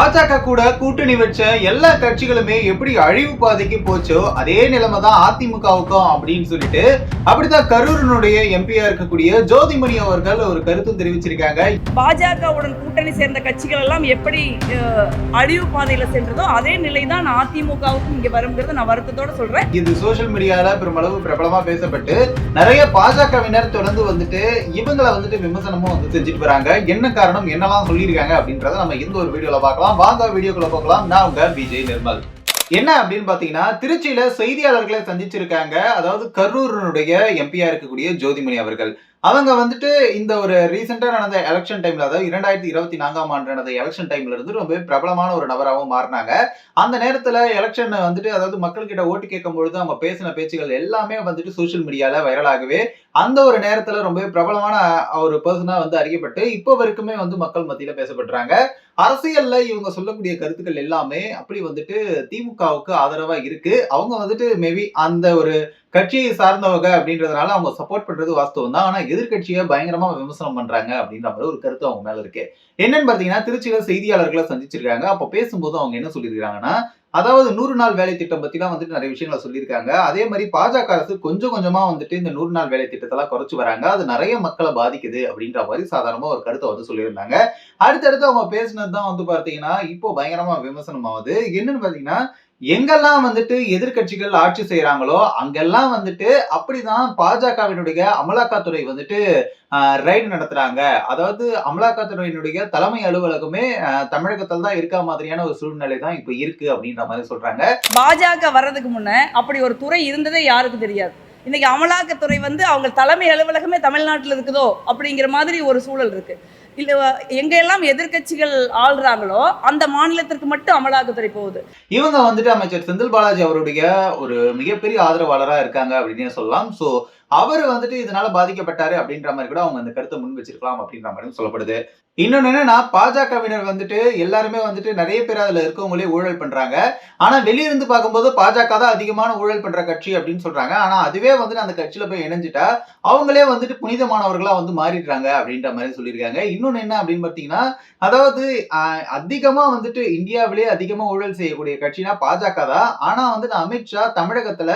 பாஜக கூட கூட்டணி வச்ச எல்லா கட்சிகளுமே எப்படி அழிவு பாதைக்கு போச்சோ அதே நிலைமை தான் அதிமுகவுக்கும் அப்படின்னு சொல்லிட்டு அப்படிதான் கரூரினுடைய எம்பியா இருக்கக்கூடிய ஜோதிமணி அவர்கள் ஒரு கருத்தும் தெரிவிச்சிருக்காங்க. பாஜகவுடன் கூட்டணி சேர்ந்த கட்சிகள் எல்லாம் எப்படி அழிவு பாதையில சென்றதோ அதே நிலை தான் அதிமுகவுக்கும் இங்க வருங்கிறது நான் வருத்தத்தோட சொல்றேன். இது சோஷியல் மீடியால பெருமளவு பிரபலமா பேசப்பட்டு நிறைய பாஜகவினர் தொடர்ந்து வந்துட்டு இவங்களை வந்துட்டு விமர்சனமும் வந்து செஞ்சுட்டு வராங்க. என்ன காரணம் என்னெல்லாம் சொல்லியிருக்காங்க அப்படின்றத நம்ம இந்த ஒரு வீடியோல பார்க்கலாம். வாங்க வீடியோக்குள்ள போகலாம். நான் உங்க விஜய் நிர்மல். என்ன அப்படின்னு பாத்தீங்கன்னா திருச்சியில செய்தியாளர்களை சந்திச்சிருக்காங்க. அதாவது கரூரினுடைய எம்பியா இருக்கக்கூடிய ஜோதிமணி அவர்கள். அவங்க வந்துட்டு இந்த ஒரு ரீசெண்டா நடந்த எலெக்ஷன் டைம்ல அதாவது இரண்டாயிரத்தி இருபத்தி நான்காம் ஆண்டு நடந்த எலெக்ஷன் டைம்ல இருந்து ரொம்ப பிரபலமான ஒரு நபராகவும் மாறினாங்க. அந்த நேரத்துல எலெக்ஷன் வந்துட்டு அதாவது மக்கள்கிட்ட ஓட்டு கேட்கும் பொழுது அவங்க பேசின பேச்சுகள் எல்லாமே வந்துட்டு சோஷியல் மீடியால வைரலாகவே அந்த ஒரு நேரத்துல ரொம்பவே பிரபலமான ஒரு பர்சனா வந்து அறியப்பட்டு இப்போ வரைக்குமே வந்து மக்கள் மத்தியில பேசப்படுறாங்க. அரசியல்ல இவங்க சொல்லக்கூடிய கருத்துக்கள் எல்லாமே அப்படி வந்துட்டு திமுகவுக்கு ஆதரவா இருக்கு. அவங்க வந்துட்டு மேபி அந்த ஒரு கட்சியை சார்ந்தவங்க அப்படின்றதுனால அவங்க சப்போர்ட் பண்றது வாஸ்தவம் தான். ஆனா எதிர்கட்சியை பயங்கரமா விமர்சனம் பண்றாங்க அப்படின்ற மாதிரி ஒரு கருத்து அவங்க மேல இருக்கு. என்னன்னு பாத்தீங்கன்னா திருச்சியில செய்தியாளர்களை சந்திச்சிருக்காங்க. அப்ப பேசும்போது அவங்க என்ன சொல்லியிருக்காங்கன்னா அதாவது நூறு நாள் வேலை திட்டம் பத்தி தான் வந்துட்டு நிறைய விஷயங்களை சொல்லியிருக்காங்க. அதே மாதிரி பாஜக அரசு கொஞ்சம் கொஞ்சமா வந்துட்டு இந்த நூறு நாள் வேலை திட்டத்தெல்லாம் குறைச்சு வராங்க. அது நிறைய மக்களை பாதிக்குது அப்படின்ற மாதிரி சாதாரணமா ஒரு கருத்தை வந்து சொல்லியிருந்தாங்க. அடுத்தடுத்து அவங்க பேசினது தான் வந்து பாத்தீங்கன்னா இப்போ பயங்கரமா விமர்சனம் ஆகுது என்னன்னு பாத்தீங்கன்னா எங்கெல்லாம் வந்துட்டு எதிர்க்கட்சிகள் ஆட்சி செய்யறாங்களோ அங்கெல்லாம் வந்துட்டு அப்படிதான் பாஜகவினுடைய அமலாக்கத்துறை வந்துட்டு ரைடு நடத்துறாங்க. அதாவது அமலாக்கத்துறையினுடைய தலைமை அலுவலகமே தமிழகத்தில் தான் இருக்க மாதிரியான ஒரு சூழ்நிலை தான் இப்ப இருக்கு அப்படின்ற மாதிரி சொல்றாங்க. பாஜக வர்றதுக்கு முன்ன அப்படி ஒரு துறை இருந்ததே யாருக்கு தெரியாது. இன்னைக்கு அமலாக்கத்துறை வந்து அவங்க தலைமை அலுவலகமே தமிழ்நாட்டில் இருக்குதோ அப்படிங்கிற மாதிரி ஒரு சூழல் இருக்கு. இல்லை எங்கெல்லாம் எதிர்கட்சிகள் எதிர்க்கட்சிகள் ஆள்றாங்களோ அந்த மாநிலத்திற்கு மட்டும் அமலாக்கத்துறை போகுது. இவங்க வந்துட்டு அமைச்சர் செந்தில் பாலாஜி அவருடைய ஒரு மிகப்பெரிய ஆதரவாளரா இருக்காங்க அப்படின்னே சொல்லலாம். சோ அவர் வந்துட்டு இதனால பாதிக்கப்பட்டாரு அப்படின்ற மாதிரி கூட அவங்க அந்த கருத்தை முன் வச்சிருக்கலாம் அப்படின்ற மாதிரி சொல்லப்படுது. இன்னொன்னு என்னன்னா பாஜகவினர் வந்துட்டு எல்லாருமே வந்துட்டு நிறைய பேர் அதுல இருக்கவங்களே ஊழல் பண்றாங்க. ஆனா வெளியிருந்து பார்க்கும்போது பாஜக தான் அதிகமான ஊழல் பண்ற கட்சி அப்படின்னு சொல்றாங்க. ஆனா அதுவே வந்துட்டு அந்த கட்சியில போய் இணைஞ்சிட்டா அவங்களே வந்துட்டு புனிதமானவர்களா வந்து மாறிடுறாங்க அப்படின்ற மாதிரி சொல்லியிருக்காங்க. இன்னொன்னு என்ன அப்படின்னு பார்த்தீங்கன்னா அதாவது அதிகமா வந்துட்டு இந்தியாவிலேயே அதிகமா ஊழல் செய்யக்கூடிய கட்சினா பாஜக தான். ஆனா வந்துட்டு அமித்ஷா தமிழகத்துல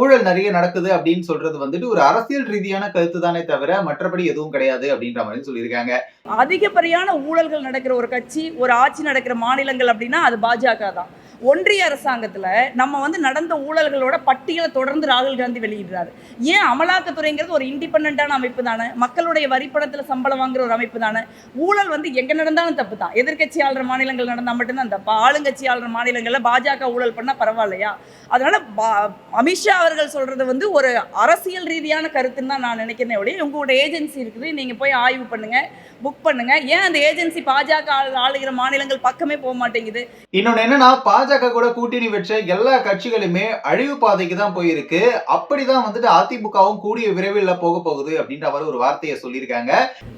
ஊழல் நிறைய நடக்குது அப்படின்னு சொல்றது வந்துட்டு ஒரு அரசியல் ரீதியான கருத்து தானே தவிர மற்றபடி எதுவும் கிடையாது அப்படின்ற மாதிரி சொல்லியிருக்காங்க. அதிகப்படியான ஊழல்கள் நடக்கிற ஒரு கட்சி ஒரு ஆட்சி நடக்கிற மாநிலங்கள் அப்படின்னா அது பாஜக தான் ஒன்றிய அரசாங்கத்துல நம்ம வந்து நடந்த ஊழல்களோட பட்டியலை தொடர்ந்து ராகுல் காந்தி வெளியிடுறாரு. ஏன் அமலாக்கத்துறைங்கிறது ஒரு இண்டிபெண்டான அமைப்பு தானே? மக்களுடைய வரிப்பணத்தில் சம்பளம் வாங்குற ஒரு அமைப்பு தானே? ஊழல் வந்து எங்க நடந்தாலும் தப்பு தான். எதிர்க்கட்சி ஆளுற மாநிலங்கள் நடந்தால் மட்டும்தான் தப்பு. ஆளுங்கட்சி ஆளுற மாநிலங்கள்ல பாஜக ஊழல் பண்ணா பரவாயில்லையா? அதனால பா- அமித்ஷா அவர்கள் சொல்றது வந்து ஒரு அரசியல் ரீதியான கருத்துன்னு தான் நான் நினைக்கிறேன் ஒழிய உங்களோட ஏஜென்சி இருக்குது. நீங்க போய் ஆய்வு பண்ணுங்க புக் பண்ணுங்க. ஏன் அந்த ஏஜென்சி பாஜக ஆளு- ஆளுகிற மாநிலங்கள் பக்கமே போக மாட்டேங்குது? இன்னொன்று என்னன்னா பாஜக கூட கூட்டணி வச்ச எல்லா கட்சிகளுமே அழிவு பாதைக்கு தான் போயிருக்கு. அப்படிதான் வந்துட்டு அதிமுகவும் கூடிய விரைவில் போக போகுது அப்படின்ற மாதிரி ஒரு வார்த்தையை சொல்லியிருக்காங்க.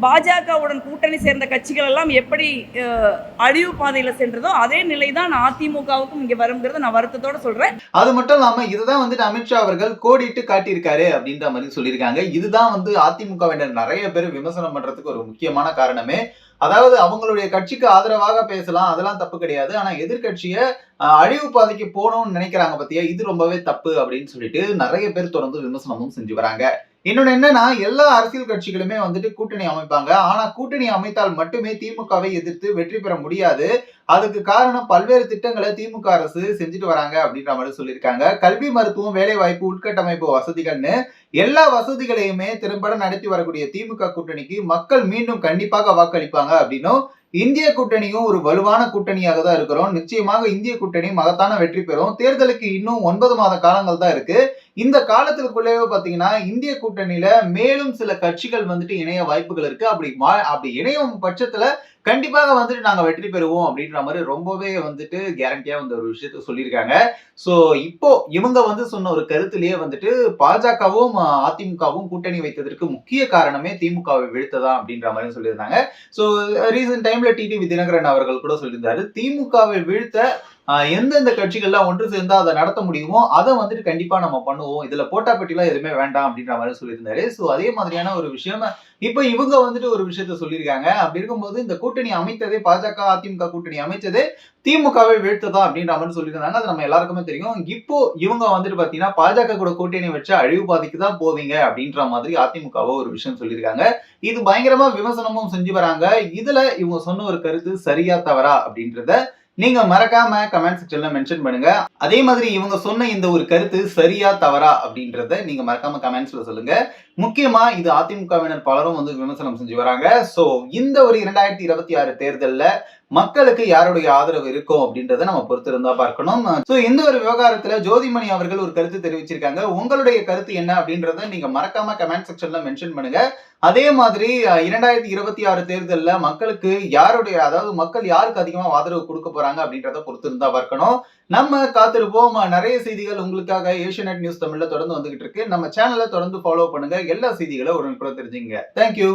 பாஜகவுடன் கூட்டணி சேர்ந்த கட்சிகள் எல்லாம் எப்படி அழிவு பாதையில சென்றதோ அதே நிலை தான் அதிமுகவுக்கும் இங்க வருங்கிறத நான் வருத்தத்தோட சொல்றேன். அது மட்டும் இல்லாம இதுதான் வந்துட்டு அமித்ஷா அவர்கள் கோடிட்டு காட்டியிருக்காரு அப்படின்ற மாதிரி சொல்லியிருக்காங்க. இதுதான் வந்து அதிமுகவினர் நிறைய பேர் விமர்சனம் பண்றதுக்கு ஒரு முக்கியமான காரணமே. அதாவது அவங்களுடைய கட்சிக்கு ஆதரவாக பேசலாம் அதெல்லாம் தப்பு கிடையாது. ஆனா எதிர்க்கட்சியை அழிவு பாதைக்கு போகணும்னு நினைக்கிறாங்க பத்தியா? இது ரொம்பவே தப்பு அப்படின்னு சொல்லிட்டு நிறைய பேர் தொடர்ந்து விமர்சனமும் செஞ்சு வராங்க. இன்னொன்று என்னன்னா எல்லா அரசியல் கட்சிகளுமே வந்துட்டு கூட்டணி அமைப்பாங்க. ஆனா கூட்டணி அமைத்தால் மட்டுமே திமுகவை எதிர்த்து வெற்றி பெற முடியாது. அதுக்கு காரணம் பல்வேறு திட்டங்களை திமுக அரசு செஞ்சுட்டு வராங்க அப்படின்ற மாதிரி சொல்லியிருக்காங்க. கல்வி மருத்துவம் வேலை வாய்ப்பு உட்கட்டமைப்பு வசதிகள்னு எல்லா வசதிகளையுமே திறம்பட நடத்தி வரக்கூடிய திமுக கூட்டணிக்கு மக்கள் மீண்டும் கண்டிப்பாக வாக்களிப்பாங்க அப்படின்னும் இந்திய கூட்டணியும் ஒரு வலுவான கூட்டணியாக தான் இருக்கிறோம். நிச்சயமாக இந்திய கூட்டணி மகத்தான வெற்றி பெறும். தேர்தலுக்கு இன்னும் ஒன்பது மாத காலங்கள் தான் இருக்கு. இந்த காலத்துக்குள்ளேயே பாத்தீங்கன்னா இந்திய கூட்டணியில மேலும் சில கட்சிகள் வந்துட்டு இணைய வாய்ப்புகள் இருக்கு. அப்படி மா- அப்படி இணையும் பட்சத்துல கண்டிப்பாக வந்துட்டு நாங்கள் வெற்றி பெறுவோம் அப்படின்ற மாதிரி ரொம்பவே வந்துட்டு கேரண்டியாக வந்து ஒரு விஷயத்த சொல்லியிருக்காங்க. ஸோ இப்போ இவங்க வந்து சொன்ன ஒரு கருத்துலேயே வந்துட்டு பாஜகவும் அதிமுகவும் கூட்டணி வைத்ததற்கு முக்கிய காரணமே திமுகவை வீழ்த்ததா அப்படின்ற மாதிரி சொல்லியிருந்தாங்க. ஸோ ரீசெண்ட் டைம்ல டிடிவி தினகரன் அவர்கள் கூட சொல்லியிருந்தாரு திமுகவை வீழ்த்த எந்தெந்த கட்சிகள்லாம் ஒன்று சேர்ந்தா அதை நடத்த முடியுமோ அதை வந்துட்டு கண்டிப்பா நம்ம பண்ணுவோம். இதுல போட்டாப்பட்டிலாம் எதுவுமே வேண்டாம் அப்படின்ற மாதிரி சொல்லியிருந்தாரு. ஸோ அதே மாதிரியான ஒரு விஷயம் இப்போ இவங்க வந்துட்டு ஒரு விஷயத்த சொல்லியிருக்காங்க. அப்படி இருக்கும்போது இந்த கூட்டணி அமைத்ததே பாஜக அதிமுக கூட்டணி அமைச்சதே திமுகவை வீழ்த்ததா அப்படின்ற மாதிரி சொல்லியிருந்தாங்க. அது நம்ம எல்லாருக்குமே தெரியும். இப்போ இவங்க வந்துட்டு பாத்தீங்கன்னா பாஜக கூட கூட்டணி வச்சு அழிவு பாதிக்கு தான் போவீங்க அப்படின்ற மாதிரி அதிமுகவோ ஒரு விஷயம் சொல்லியிருக்காங்க. இது பயங்கரமா விமர்சனமும் செஞ்சு வராங்க. இதுல இவங்க சொன்ன ஒரு கருத்து சரியா தவறா அப்படின்றத நீங்க மறக்காம கமெண்ட் செக்ஷன்ல மென்ஷன் பண்ணுங்க. அதே மாதிரி இவங்க சொன்ன இந்த ஒரு கருத்து சரியா தவறா அப்படின்றத நீங்க மறக்காம கமெண்ட்ஸ்ல சொல்லுங்க. முக்கியமா இது அதிமுகவினர் பலரும் வந்து விமர்சனம் செஞ்சு வராங்க. சோ இந்த ஒரு இரண்டாயிரத்தி இருபத்தி ஆறு தேர்தல்ல மக்களுக்கு யாருடைய ஆதரவு இருக்கும் அப்படின்றத நம்ம பொறுத்திருந்தா பார்க்கணும். ஸோ இந்த ஒரு விவகாரத்துல ஜோதிமணி அவர்கள் ஒரு கருத்து தெரிவிச்சிருக்காங்க. உங்களுடைய கருத்து என்ன அப்படின்றத நீங்க மறக்காம கமெண்ட் செக்ஷன்ல மென்ஷன் பண்ணுங்க. அதே மாதிரி இரண்டாயிரத்தி இருபத்தி ஆறு தேர்தலில் மக்களுக்கு யாருடைய அதாவது மக்கள் யாருக்கு அதிகமாக ஆதரவு கொடுக்க போறாங்க அப்படின்றத பொறுத்திருந்தா பார்க்கணும். நம்ம காத்திருப்போம். நிறைய செய்திகள் உங்களுக்காக ஏஷியநெட் நியூஸ் தமிழ்ல தொடர்ந்து வந்துகிட்டு இருக்கு. நம்ம சேனலை தொடர்ந்து ஃபாலோ பண்ணுங்க. எல்லா செய்திகளும் உடனுக்குடன் தெரிஞ்சுங்க தேங்க்யூ